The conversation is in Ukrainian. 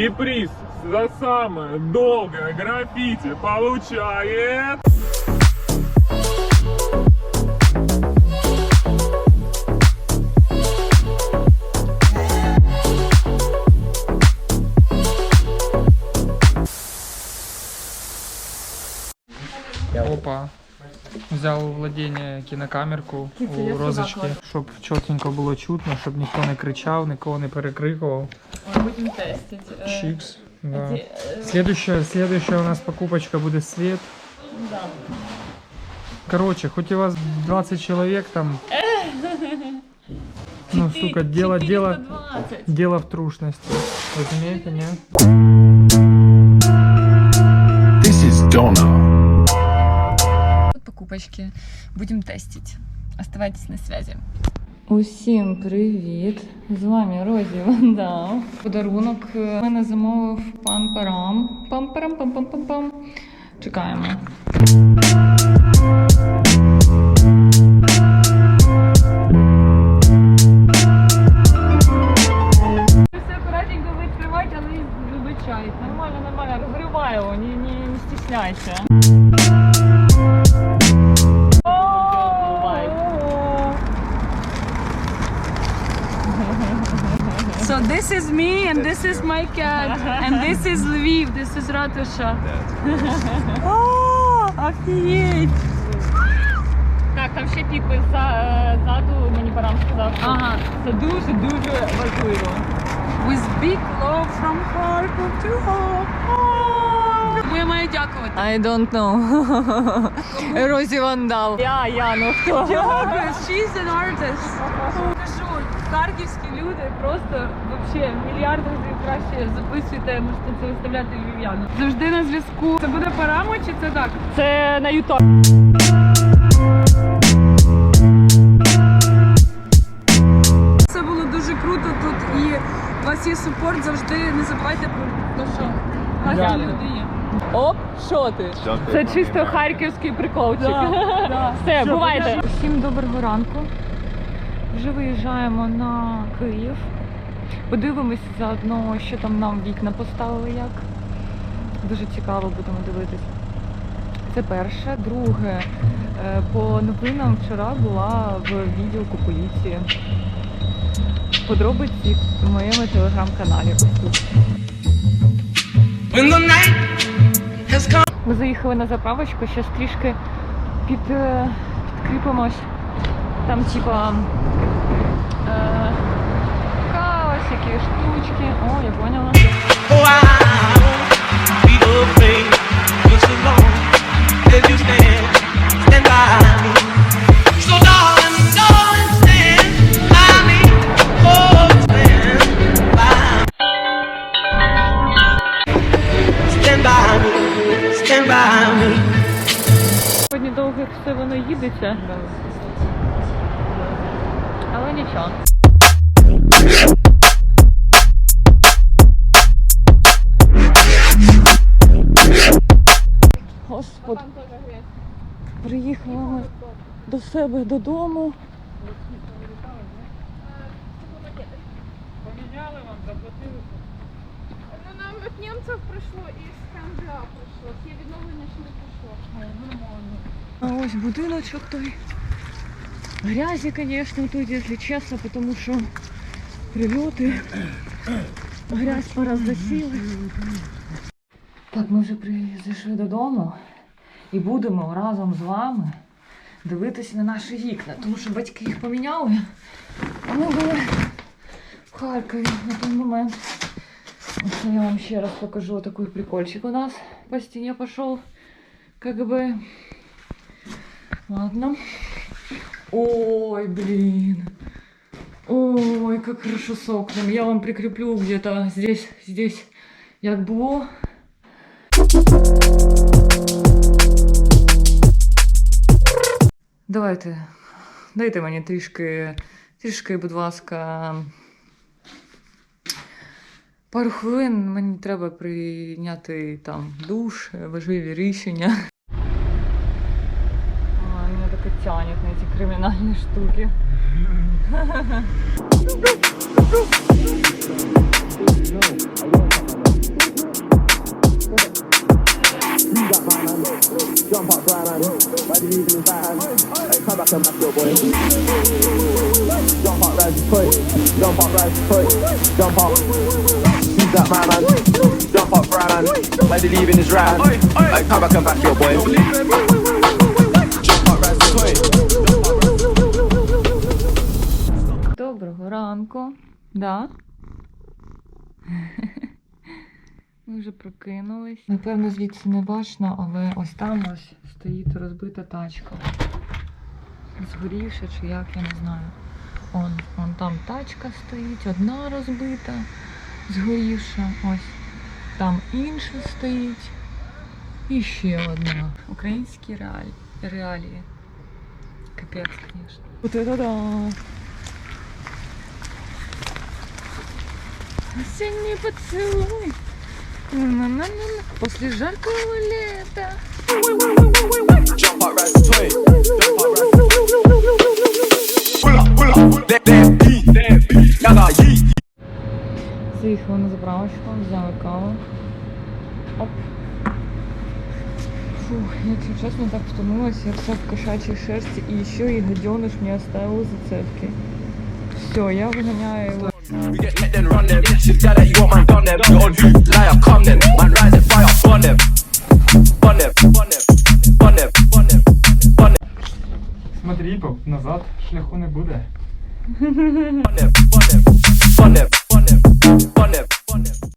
И приз за самое долгое граффити получает... Опа. Взяв у владіння кінокамерку у розочки, щоб чотенько було чутно, щоб ніхто не кричав, нікого не перекрикував. Будемо тестити. Чикс. Да. ті, е, Следующая, следующая у нас покупочка буде свет. Да. Короче, хоть у вас 20 человек там. Ну, сука, дело, дело, 420. дело в трушности. Разумеете, не? This is Donna. покупочки. Будем тестить. Оставайтесь на связи. Усім привіт! З вами Розі Вандал. Подарунок е, мене замовив пан Парам. пам парам пам пам пам пам Чекаємо. Все акуратненько відкривати, але вибачайте. Нормально, нормально. Розривай його, не, не, не стесняйся. this is me and this is my cat and this is Lviv, this is Ратуша. О, офігеть! Так, там ще підпис за, е, ззаду, мені Барам сказав, що Ага. це дуже-дуже важливо. With big love from Kharkov to home. Кому я маю дякувати? I don't know. Розі Вандал. Я, я, ну хто? Дякую, she's an artist. Кажу, Харківські люди просто вообще мільярд разів краще записуєте, можете це виставляти львів'яну. Завжди на зв'язку. Це буде парамо чи це так? Це на Ютуб. Це було дуже круто тут і у вас є супорт, завжди не забувайте про те, що Да. люди є. Оп, що ти? Це чисто харківський приколчик. Все, бувайте. Всім доброго ранку. Вже виїжджаємо на Київ. Подивимось заодно, що там нам вікна поставили як. Дуже цікаво будемо дивитись. Це перше. Друге, е, по новинам вчора була в відділку поліції. Подробиці в моєму телеграм-каналі. Ось тут. Ми заїхали на заправочку, зараз трішки під, е, підкріпимось. Там типа е, кава, всякі штучки. О, я поняла. Oh. Oh. Сьогодні довго все воно їдеться. Але нічого. Господи. Приїхала ми до себе додому. Поміняли вам, заплатили. Ну, нам від німців прийшло і з КМДА прийшло. Є відновлення ще не прийшло. А ось будиночок той. Грязі, звісно, тут, якщо чесно, тому що прильоти. Грязь порозносили. Так, ми вже при- зайшли додому і будемо разом з вами дивитися на наші вікна, тому що батьки їх поміняли. А ми були в Харкові на той момент. Ось я вам ще раз покажу такий прикольчик у нас по стіні пішов. Как бы Ладно. Ой, блин. Ой, как хорошо с окнами. Я вам прикреплю где-то здесь, здесь, як було. Давайте, дайте мені трішки, трішки, будь ласка, пару хвилин. Мені треба прийняти там душ, важливі рішення. тянет на эти криминальные штуки. Jump up right on the evening fine. Hey, come back and back your boy. Jump up, rise, put. Jump up. Jump up. He's By the leaving is round. Come back and back your boy. Да? Ми вже прокинулись. Напевно, звідси не бачно, але ось там ось стоїть розбита тачка. Згорівша чи як, я не знаю. Он, он там тачка стоїть, одна розбита, згорівша. Ось там інша стоїть. І ще одна. Українські реалії. реалії. Капець, звісно. Вот это да! Осенний поцелуй. На-на-на-на. После жаркого лета. Jump up, rise the foot. Jump up, rise the Pull up, beat, that beat. Yalla, yeet. Заїхала на заправочку, взяла каву. Оп. Фух, якщо чесно, так втомилась, я вся в кошачій шерсті і ще і гаденыш мені оставив зацепки. Все, я виганяю його. We get met then run them. Shit, yeah, that you want man done them. You on you, liar, come then. Man, rise and fire, burn them. Burn them, burn them, burn them, burn them, burn them, Смотри, поп, назад шляху не буде. burn them, burn them, burn them, burn them, burn them.